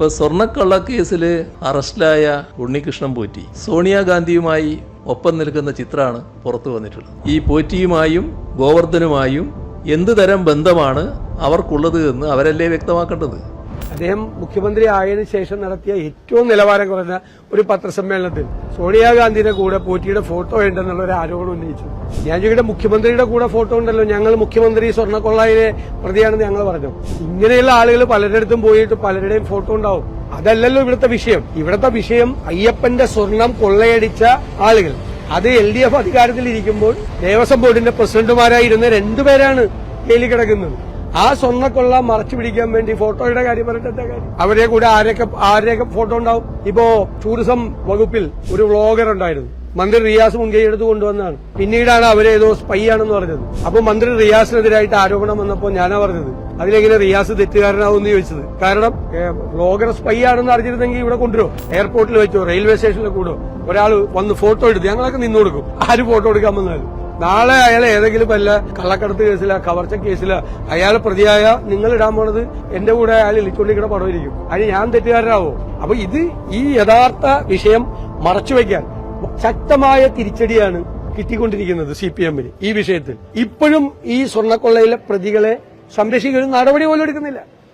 ഇപ്പൊ സ്വർണക്കള്ള കേസിൽ അറസ്റ്റിലായ ഉണ്ണികൃഷ്ണൻ പോറ്റി. സോണിയാഗാന്ധിയുമായി ഒപ്പം നിൽക്കുന്ന ചിത്രമാണ് പുറത്തു വന്നിട്ടുള്ളത്. ഈ പോറ്റിയുമായും ഗോവർദ്ധനുമായും എന്ത് തരം ബന്ധമാണ് അവർക്കുള്ളത് എന്ന് അവരല്ലേ വ്യക്തമാക്കേണ്ടത്? അദ്ദേഹം മുഖ്യമന്ത്രി ആയതിനു ശേഷം നടത്തിയ ഏറ്റവും നിലവാരം കുറഞ്ഞ ഒരു പത്രസമ്മേളനത്തിൽ സോണിയാഗാന്ധിയുടെ കൂടെ പോറ്റിയുടെ ഫോട്ടോ ഉണ്ടെന്നുള്ള ഒരു ആരോപണം ഉന്നയിച്ചു. ഞാൻ മുഖ്യമന്ത്രിയുടെ കൂടെ ഫോട്ടോ ഉണ്ടല്ലോ. ഞങ്ങൾ മുഖ്യമന്ത്രി സ്വർണക്കൊള്ളയിലെ പ്രതിയാണെന്ന് ഞങ്ങൾ പറഞ്ഞു. ഇങ്ങനെയുള്ള ആളുകൾ പലരിടത്തും പോയിട്ട് പലരുടെയും ഫോട്ടോ ഉണ്ടാവും. അതല്ലല്ലോ ഇവിടുത്തെ വിഷയം. ഇവിടുത്തെ വിഷയം അയ്യപ്പന്റെ സ്വർണം കൊള്ളയടിച്ച ആളുകൾ. അത് എൽ ഡി എഫ് അധികാരത്തിലിരിക്കുമ്പോൾ ദേവസ്വം ബോർഡിന്റെ പ്രസിഡന്റുമാരായിരുന്ന രണ്ടുപേരാണ് ജയിലിൽ കിടക്കുന്നത്. ആ സ്വർണക്കൊള്ള മറച്ചു പിടിക്കാൻ വേണ്ടി ഫോട്ടോയുടെ കാര്യം പറഞ്ഞിട്ട് കാര്യം? അവരെ കൂടെ ആരെയൊക്കെ ആരെയൊക്കെ ഫോട്ടോ ഉണ്ടാവും? ഇപ്പോ ടൂറിസം വകുപ്പിൽ ഒരു വ്ളോഗർ ഉണ്ടായിരുന്നു. മന്ത്രി റിയാസ് മുൻകൈ എടുത്ത് കൊണ്ടുവന്നതാണ്. പിന്നീടാണ് അവരേതോ സ്പൈ ആണെന്ന് പറഞ്ഞത്. അപ്പൊ മന്ത്രി റിയാസിനെതിരായിട്ട് ആരോപണം വന്നപ്പോൾ ഞാനാ പറഞ്ഞത്. അതിലെങ്ങനെ റിയാസ് തെറ്റുകാരനാവും ചോദിച്ചത്. കാരണം വ്ളോഗർ സ്പൈ ആണെന്ന് അറിഞ്ഞിരുന്നെങ്കിൽ ഇവിടെ കൊണ്ടുവരും? എയർപോർട്ടിൽ വെച്ചോ? റെയിൽവേ സ്റ്റേഷനിൽ കൂടോ ഒരാൾ വന്ന് ഫോട്ടോ എടുത്ത് ഞങ്ങളൊക്കെ നിന്നു കൊടുക്കും ആര് ഫോട്ടോ എടുക്കാൻ വന്നാലും. നാളെ അയാൾ ഏതെങ്കിലും വല്ല കള്ളക്കടത്ത് കേസില കവർച്ച കേസില അയാൾ പ്രതിയായ നിങ്ങൾ ഇടാൻ പോണത് എന്റെ കൂടെ അയാൾ ഇളിച്ചോണ്ടിരിക്കുന്ന പടമായിരിക്കും. അതിന് ഞാൻ തെറ്റുകാരനാവോ? അപ്പൊ ഇത് ഈ യഥാർത്ഥ വിഷയം മറച്ചുവെക്കാൻ ശക്തമായ തിരിച്ചടിയാണ് കിട്ടിക്കൊണ്ടിരിക്കുന്നത് സി പി എമ്മിന് ഈ വിഷയത്തിൽ. ഇപ്പോഴും ഈ സ്വർണക്കൊള്ളയിലെ പ്രതികളെ സംരക്ഷിക്കുന്ന നടപടി പോലും എടുക്കുന്നില്ല.